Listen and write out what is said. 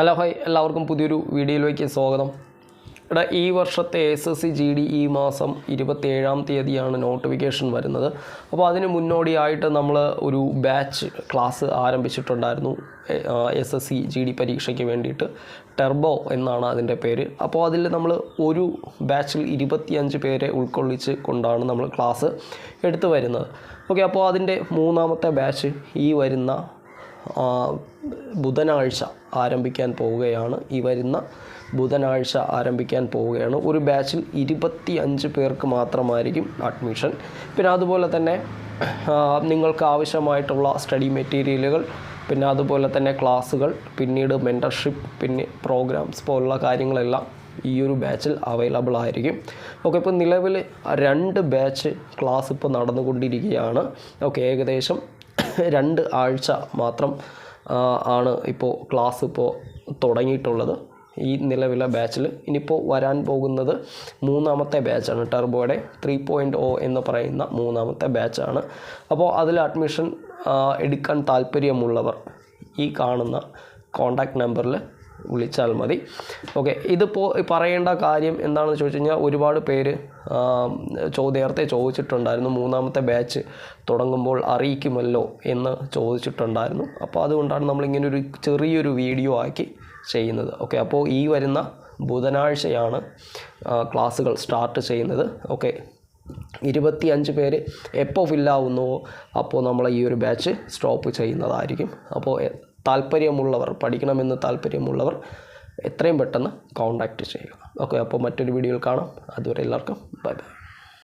Hello hi എല്ലാവർക്കും പുതിയൊരു വീഡിയോയിലേക്ക് സ്വാഗതം. എടാ ഈ വർഷത്തെ S S C G D ഈ മാസം ഇരുപത്തേഴാം തീയതിയാണ് നോട്ടിഫിക്കേഷൻ വരുന്നത്. അപ്പോൾ അതിന് മുന്നോടിയായിട്ട് നമ്മൾ ഒരു batch class ആരംഭിച്ചിട്ടുണ്ടായിരുന്നു S S C G D പരീക്ഷയ്ക്ക് വേണ്ടിയിട്ട്. ടെർബോ എന്നാണ് അതിന്റെ പേര്. അപ്പോൾ അതിൽ നമ്മൾ ഒരു ബാച്ചിൽ ഇരുപത്തിയഞ്ച് പേരെ ഉൾക്കൊള്ളിച്ച് കൊണ്ടാണ് നമ്മൾ ക്ലാസ് എടുത്തു വരുന്നത്. ഓക്കെ അപ്പോൾ അതിന്റെ മൂന്നാമത്തെ ബാച്ച് ഈ വരുന്ന ബുധനാഴ്ച ആരംഭിക്കാൻ പോവുകയാണ്. ഈ വരുന്ന ബുധനാഴ്ച ആരംഭിക്കാൻ പോവുകയാണ്. ഒരു ബാച്ചിൽ ഇരുപത്തി അഞ്ച് പേർക്ക് മാത്രമായിരിക്കും അഡ്മിഷൻ പിന്നെ അതുപോലെ തന്നെ നിങ്ങൾക്ക് ആവശ്യമായിട്ടുള്ള സ്റ്റഡി മെറ്റീരിയലുകൾ പിന്നെ അതുപോലെ തന്നെ ക്ലാസ്സുകൾ പിന്നീട് മെന്റർഷിപ്പ് പിന്നെ പ്രോഗ്രാംസ് പോലുള്ള കാര്യങ്ങളെല്ലാം ഈ ഒരു ബാച്ചിൽ അവൈലബിൾ ആയിരിക്കും. ഓക്കെ ഇപ്പോൾ നിലവിൽ രണ്ട് ബാച്ച് ക്ലാസ് ഇപ്പോൾ നടന്നുകൊണ്ടിരിക്കുകയാണ്. ഓക്കെ ഏകദേശം രണ്ട് ആഴ്ച മാത്രം ആണ് ഇപ്പോൾ ക്ലാസ് ഇപ്പോൾ തുടങ്ങിയിട്ടുള്ളത്. ഈ നിലവിലെ ബാച്ചിൽ ഇനിയിപ്പോൾ വരാൻ പോകുന്നത് മൂന്നാമത്തെ ബാച്ചാണ്. ടെർബോയുടെ ത്രീ പോയിന്റ് ഒ എന്ന് പറയുന്ന മൂന്നാമത്തെ ബാച്ചാണ്. അപ്പോൾ അതിൽ അഡ്മിഷൻ എടുക്കാൻ താല്പര്യമുള്ളവർ ഈ കാണുന്ന കോണ്ടാക്ട് നമ്പറിൽ വിളിച്ചാൽ മതി. ഓക്കെ ഇതിപ്പോൾ പറയേണ്ട കാര്യം എന്താണെന്ന് ചോദിച്ചു കഴിഞ്ഞാൽ ഒരുപാട് പേര് ചോ നേരത്തെ ചോദിച്ചിട്ടുണ്ടായിരുന്നു മൂന്നാമത്തെ ബാച്ച് തുടങ്ങുമ്പോൾ അറിയിക്കുമല്ലോ എന്ന് ചോദിച്ചിട്ടുണ്ടായിരുന്നു. അപ്പോൾ അതുകൊണ്ടാണ് നമ്മളിങ്ങനെ ഒരു ചെറിയൊരു വീഡിയോ ആക്കി ചെയ്യുന്നത്. ഓക്കെ അപ്പോൾ ഈ വരുന്ന ബുധനാഴ്ചയാണ് ക്ലാസ്സുകൾ സ്റ്റാർട്ട് ചെയ്യുന്നത്. ഓക്കെ ഇരുപത്തി അഞ്ച് പേര് എപ്പോൾ ഫില്ലാവുന്നുവോ അപ്പോൾ നമ്മൾ ഈ ഒരു ബാച്ച് സ്റ്റോപ്പ് ചെയ്യുന്നതായിരിക്കും. അപ്പോൾ താല്പര്യമുള്ളവർ പഠിക്കണമെന്ന് താല്പര്യമുള്ളവർ എത്രയും പെട്ടെന്ന് കോൺടാക്റ്റ് ചെയ്യുക. ഓക്കെ അപ്പോൾ മറ്റൊരു വീഡിയോയിൽ കാണാം. അതുവരെ എല്ലാവർക്കും ബൈ ബൈ